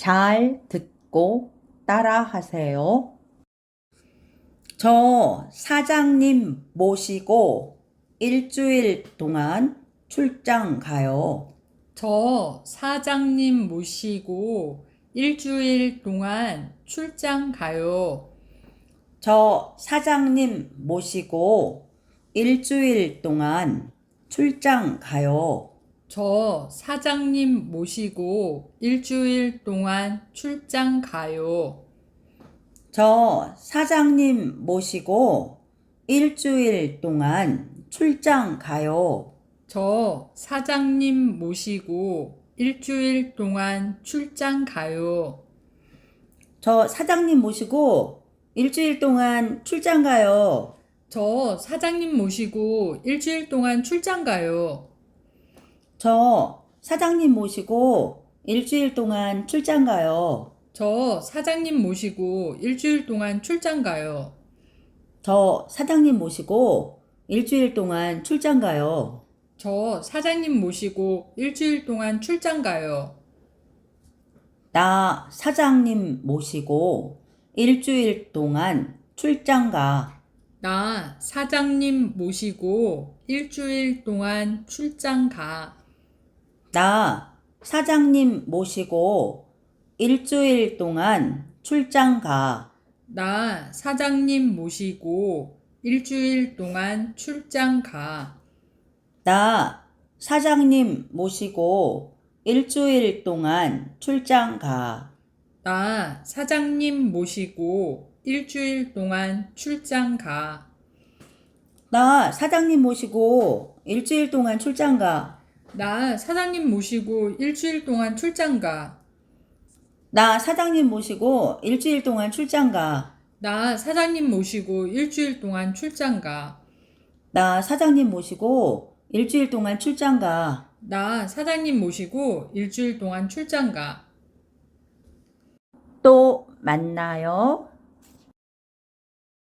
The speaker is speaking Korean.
잘 듣고 따라 하세요. 저 사장님 모시고 일주일 동안 출장 가요. 저 사장님 모시고 일주일 동안 출장 가요. 저 사장님 모시고 일주일 동안 출장 가요. 저 사장님 모시고 일주일 동안 출장 가요. 저 사장님 모시고 일주일 동안 출장 가요. 저 사장님 모시고 일주일 동안 출장 가요. 저 사장님 모시고 일주일 동안 출장 가요. 저 사장님 모시고 일주일 동안 출장 가요. 저 사장님 모시고 일주일 동안 출장 가요. 저 사장님 모시고 일주일 동안 출장 가요. 저 사장님 모시고 일주일 동안 출장 가요. 저 사장님 모시고 일주일 동안 출장 가요. 나 사장님 모시고 일주일 동안 출장 가. 나 사장님 모시고 일주일 동안 출장 가. 나 사장님 모시고 일주일 동안 출장 가. 나 사장님 모시고 일주일 동안 출장 가. 나 사장님 모시고 일주일 동안 출장 가. 나 사장님 모시고 일주일 동안 출장 가. 나 사장님 모시고 일주일 동안 출장 가. 나 사장님 모시고 일주일 동안 출장 가. 나 사장님 모시고 일주일 동안 출장 가. 나 사장님 모시고 일주일 동안 출장 가. 나 사장님 모시고 일주일 동안 출장 가. 나 사장님 모시고 일주일 동안 출장 가. 또 만나요.